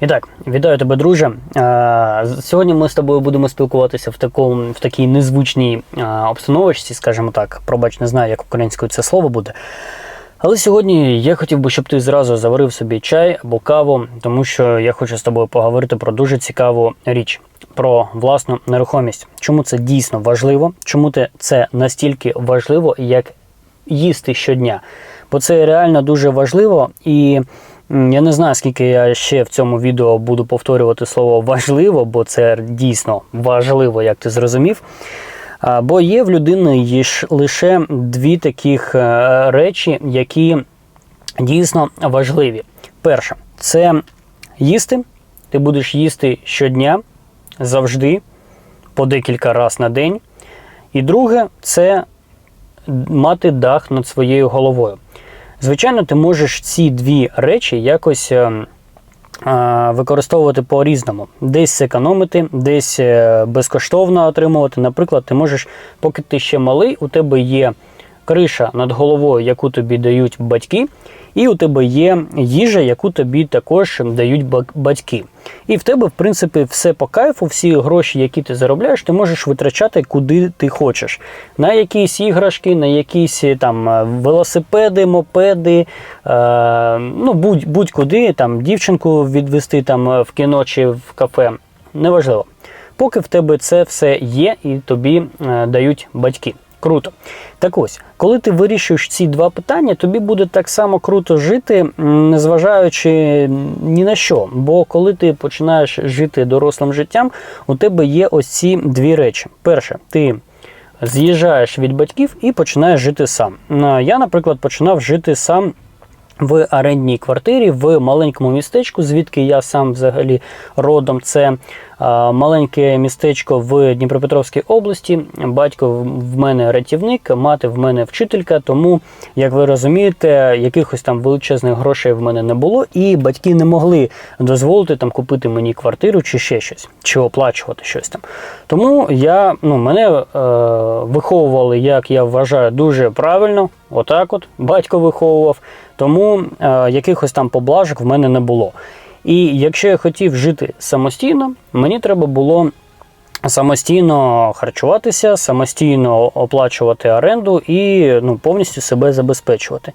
І так, вітаю тебе, друже. Е, Сьогодні ми з тобою будемо спілкуватися в такому, в такій незвичній е, обстановочці, скажімо так. Пробач, не знаю, як українською це слово буде. Але сьогодні я хотів би, щоб ти зразу заварив собі чай або каву, тому що я хочу з тобою поговорити про дуже цікаву річ про власну нерухомість. Чому це дійсно важливо? Чому це настільки важливо, як їсти щодня? Бо це реально дуже важливо і. Я не знаю, скільки я ще в цьому відео буду повторювати слово важливо, бо це дійсно важливо, як ти зрозумів. Бо є в людини лише дві таких е, речі, які дійсно важливі. Перше, це їсти. Ти будеш їсти щодня, завжди, по декілька разів на день. І друге, це мати дах над своєю головою. Звичайно, ти можеш ці дві речі якось. е, е, Використовувати по-різному, десь економити, десь е, безкоштовно отримувати. Наприклад, ти можеш, поки ти ще малий, у тебе є криша над головою, яку тобі дають батьки, і у тебе є їжа, яку тобі також дають батьки. І в тебе, в принципі, все по кайфу, всі гроші, які ти заробляєш, ти можеш витрачати куди ти хочеш. На якісь іграшки, на якісь е, там е, велосипеди, мопеди, е, ну будь, будь-куди, там дівчинку відвести там е, в кіно чи в кафе. Неважливо. Поки в тебе це все є і тобі е, дають батьки. Круто. Так ось, коли ти вирішуєш ці два питання, тобі буде так само круто жити, незважаючи ні на що. Бо коли ти починаєш жити дорослим життям, у тебе є ось ці дві речі. Перше, ти з'їжджаєш від батьків і починаєш жити сам. Я, наприклад, починав жити сам. В орендній квартирі в маленькому містечку, звідки я сам взагалі родом. Це маленьке містечко в Дніпропетровській області. Батько в- мене рятівник, мати в мене вчителька. Тому, як ви розумієте, якихось там величезних грошей в мене не було, і батьки не могли дозволити там купити мені квартиру чи ще щось, чи оплачувати щось там. Тому я ну мене е, виховували, як я вважаю, дуже правильно. Отак, от батько виховував. Тому е, якихось там поблажок в мене не було. І якщо я хотів жити самостійно, мені треба було самостійно харчуватися, самостійно оплачувати оренду і ну, повністю себе забезпечувати.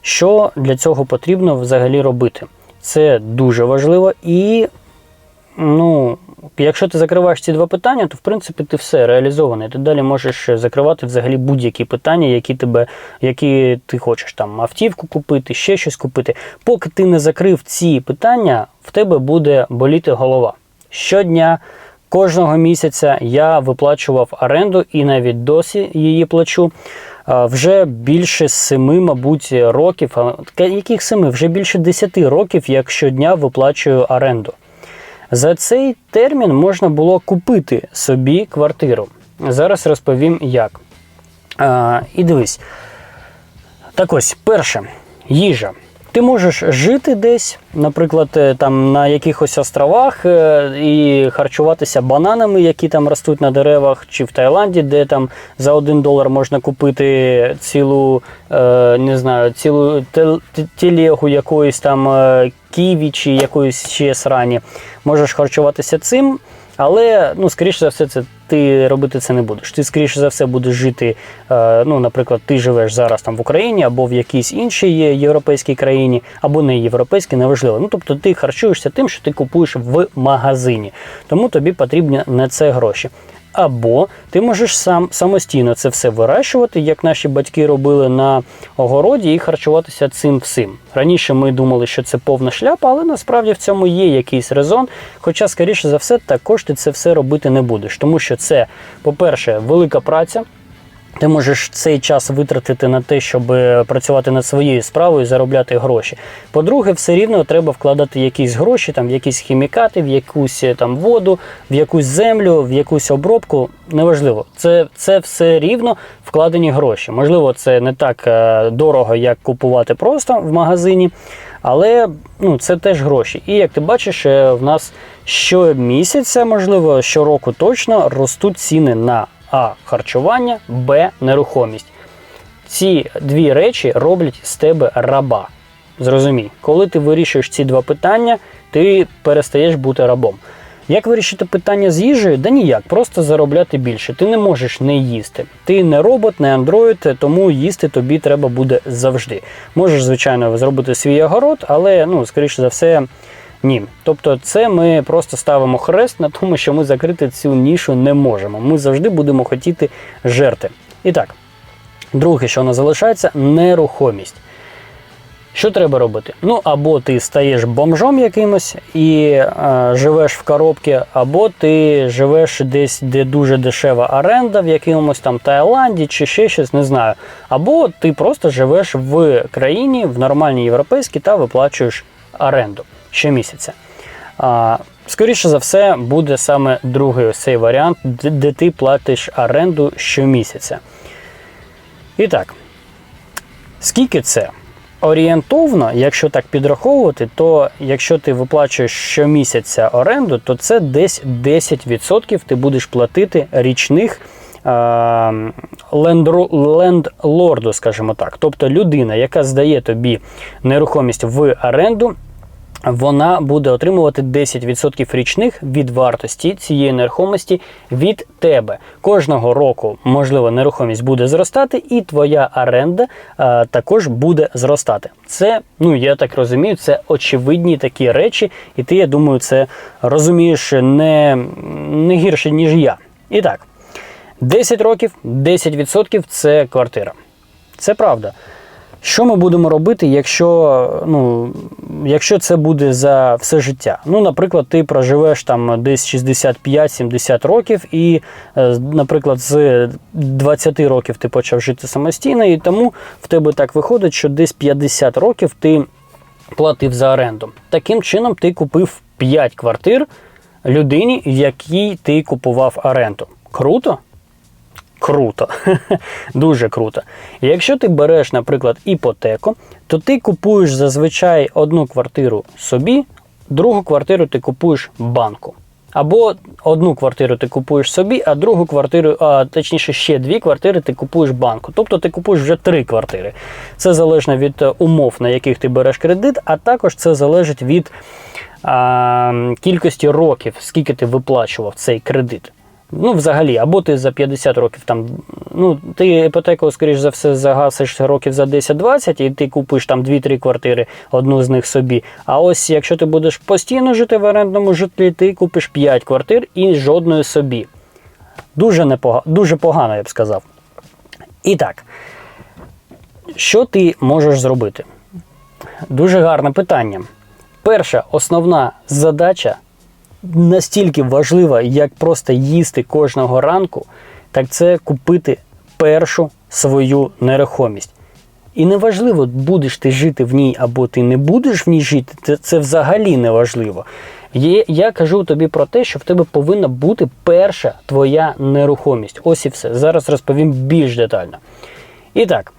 Що для цього потрібно взагалі робити? Це дуже важливо і ну, якщо ти закриваєш ці два питання, то в принципі ти все реалізований. Ти далі можеш закривати взагалі будь-які питання, які тебе, які ти хочеш там автівку купити, ще щось купити. Поки ти не закрив ці питання, в тебе буде боліти голова. Щодня, кожного місяця я виплачував оренду і навіть досі її плачу. Вже більше семи, мабуть, років, яких семи? Вже більше десяти років, як щодня виплачую оренду. За цей термін можна було купити собі квартиру. Зараз розповім як. А, і дивись. Так ось, перше, їжа. Ти можеш жити десь, наприклад, е, там на якихось островах е, і харчуватися бананами, які там ростуть на деревах, чи в Таїланді, де там за один долар можна купити цілу, е, не знаю, цілу тел- телегу якоїсь там ківі чи якоїсь ще срані. Можеш харчуватися цим. Але, ну, скоріше за все, це ти робити це не будеш. Ти, скоріше за все, будеш жити. Е, ну, наприклад, ти живеш зараз там в Україні або в якійсь іншій європейській країні, або не європейській, неважливо. Ну, тобто ти харчуєшся тим, що ти купуєш в магазині. Тому тобі потрібні на це гроші. Або ти можеш сам самостійно це все вирощувати, як наші батьки робили на огороді, і харчуватися цим всім. Раніше ми думали, що це повна шляпа, але насправді в цьому є якийсь резон. Хоча, скоріше за все, також ти це все робити не будеш, тому що це, по-перше, велика праця. Ти можеш цей час витратити на те, щоб е, працювати над своєю справою заробляти гроші. По-друге, все рівно треба вкладати якісь гроші, там, в якісь хімікати, в якусь е, там воду, в якусь землю, в якусь обробку. Неважливо. Це, це все рівно вкладені гроші. Можливо, це не так е, дорого, як купувати просто в магазині, але ну, це теж гроші. І як ти бачиш, в нас щомісяця, можливо, щороку точно ростуть ціни на А. Харчування, Б. Нерухомість. Ці дві речі роблять з тебе раба. Зрозумій, коли ти вирішуєш ці два питання, ти перестаєш бути рабом. Як вирішити питання з їжею? Да ніяк, просто заробляти більше. Ти не можеш не їсти. Ти не робот, не андроїд, тому їсти тобі треба буде завжди. Можеш, звичайно, зробити свій огород, але ну, скоріше за все, ні. Тобто, це ми просто ставимо хрест на тому, що ми закрити цю нішу не можемо. Ми завжди будемо хотіти жерти. І так, друге, що нас залишається, нерухомість. Що треба робити? Ну, або ти стаєш бомжом якимось і е, живеш в коробці, або ти живеш десь, де дуже дешева оренда, в якомусь там Таїланді чи ще щось, не знаю. Або ти просто живеш в країні, в нормальній європейській та виплачуєш оренду щомісяця. Скоріше за все, буде саме другий цей варіант, де, ти платиш оренду щомісяця. І так, скільки це? Орієнтовно, якщо так підраховувати, то якщо ти виплачуєш щомісяця оренду, то це десь 10% ти будеш платити річних лендлорду, скажімо так. Тобто людина, яка здає тобі нерухомість в оренду, вона буде отримувати 10% річних від вартості цієї нерухомості від тебе. Кожного року, можливо, нерухомість буде зростати, і твоя оренда а, також буде зростати. Це, ну я так розумію, це очевидні такі речі, і ти, я думаю, це розумієш не, не гірше, ніж я. І так, 10 років, 10% це квартира. Це правда. Що ми будемо робити, якщо ну, якщо це буде за все життя? Ну, наприклад, ти проживеш там десь 65-70 років, і, е, наприклад, з 20 років ти почав жити самостійно, і тому в тебе так виходить, що десь 50 років ти платив за оренду. Таким чином, ти купив 5 квартир людині, в якій ти купував оренду. Круто? Круто, дуже круто. Якщо ти береш, наприклад, іпотеку, то ти купуєш зазвичай одну квартиру собі, другу квартиру ти купуєш банку. Або одну квартиру ти купуєш собі, а другу квартиру, а точніше, ще дві квартири ти купуєш банку. Тобто ти купуєш вже три квартири. Це залежно від е, умов, на яких ти береш кредит, а також це залежить від а, кількості років, скільки ти виплачував цей кредит. Ну, взагалі, або ти за 50 років там, ну, ти іпотеку, скоріш за все, загасиш років за 10-20, і ти купиш там 2-3 квартири, одну з них собі. А ось якщо ти будеш постійно жити в орендному житлі, ти купиш 5 квартир і жодної собі. Дуже, непога... Дуже погано, я б сказав. І так, що ти можеш зробити? Дуже гарне питання. Перша основна задача настільки важлива, як просто їсти кожного ранку, так це купити першу свою нерухомість. І неважливо, будеш ти жити в ній або ти не будеш в ній жити, це, це взагалі не важливо. Є, я кажу тобі про те, що в тебе повинна бути перша твоя нерухомість. Ось і все. Зараз розповім більш детально. І так,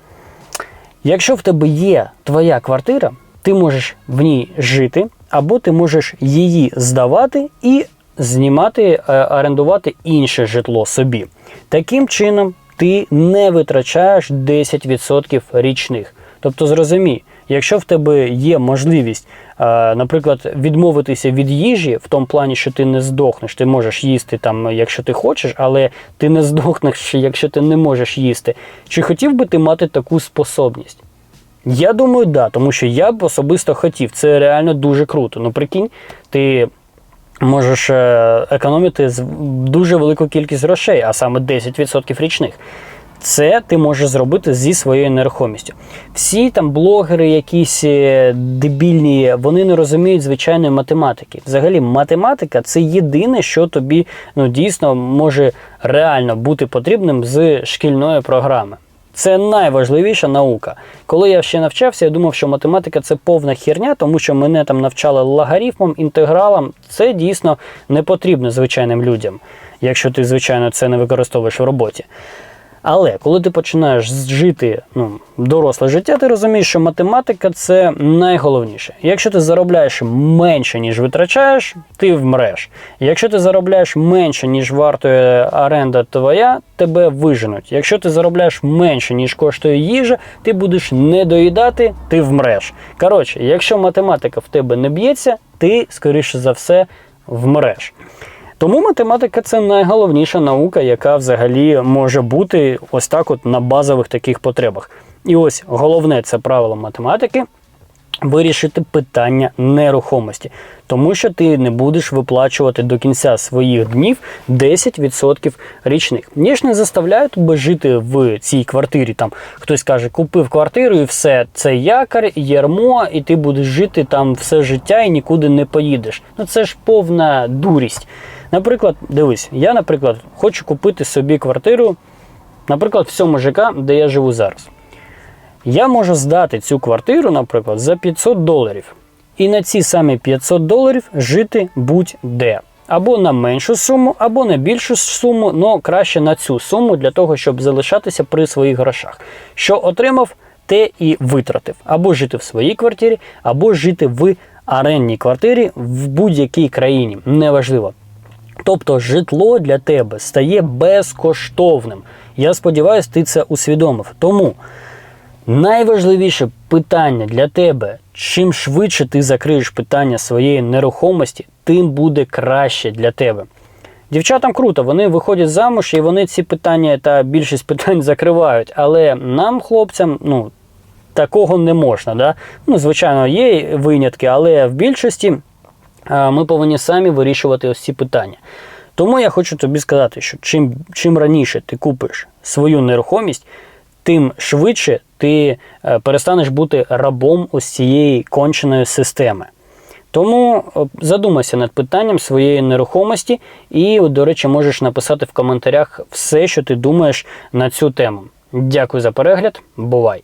якщо в тебе є твоя квартира, ти можеш в ній жити, або ти можеш її здавати і знімати, е, орендувати інше житло собі. Таким чином, ти не витрачаєш 10% річних. Тобто, зрозумій, якщо в тебе є можливість, е, наприклад, відмовитися від їжі, в тому плані, що ти не здохнеш, ти можеш їсти там, якщо ти хочеш, але ти не здохнеш, якщо ти не можеш їсти. Чи хотів би ти мати таку способність? Я думаю, да, тому що я б особисто хотів. Це реально дуже круто. Ну, прикинь, ти можеш е, економити дуже велику кількість грошей, а саме 10% річних. Це ти можеш зробити зі своєю нерухомістю. Всі там блогери, якісь е, дебільні, вони не розуміють звичайної математики. Взагалі, математика це єдине, що тобі ну, дійсно може реально бути потрібним з шкільної програми. Це найважливіша наука. Коли я ще навчався, я думав, що математика це повна херня, тому що мене там навчали логарифмом, інтегралам. Це дійсно не потрібно звичайним людям, якщо ти, звичайно, це не використовуєш в роботі. Але коли ти починаєш жити ну, доросле життя, ти розумієш, що математика це найголовніше. Якщо ти заробляєш менше, ніж витрачаєш, ти вмреш. Якщо ти заробляєш менше, ніж вартує оренда твоя, тебе виженуть. Якщо ти заробляєш менше, ніж коштує їжа, ти будеш не доїдати, ти вмреш. Коротше, якщо математика в тебе не б'ється, ти, скоріше за все, вмреш. Тому математика це найголовніша наука, яка взагалі може бути ось так, от на базових таких потребах. І ось головне це правило математики. Вирішити питання нерухомості, тому що ти не будеш виплачувати до кінця своїх днів 10% річних. Я ж не заставляю тебе жити в цій квартирі. Там хтось каже, купив квартиру і все, це якар, ярмо, і ти будеш жити там все життя і нікуди не поїдеш. Ну це ж повна дурість. Наприклад, дивись, я, наприклад, хочу купити собі квартиру, наприклад, в цьому ЖК, де я живу зараз. Я можу здати цю квартиру, наприклад, за 500 доларів. І на ці самі 500 доларів жити будь-де. Або на меншу суму, або на більшу суму, але краще на цю суму для того, щоб залишатися при своїх грошах. Що отримав, те і витратив. Або жити в своїй квартирі, або жити в орендній квартирі в будь-якій країні. Неважливо. Тобто житло для тебе стає безкоштовним. Я сподіваюся, ти це усвідомив. Тому найважливіше питання для тебе: чим швидше ти закриєш питання своєї нерухомості, тим буде краще для тебе. Дівчатам круто, вони виходять замуж і вони ці питання та більшість питань закривають. Але нам, хлопцям, ну такого не можна. Да? Ну, звичайно, є винятки, але в більшості ми повинні самі вирішувати ось ці питання. Тому я хочу тобі сказати, що чим, чим раніше ти купиш свою нерухомість, тим швидше ти е, перестанеш бути рабом ось цієї конченої системи. Тому е, задумайся над питанням своєї нерухомості, і, до речі, можеш написати в коментарях все, що ти думаєш на цю тему. Дякую за перегляд, бувай!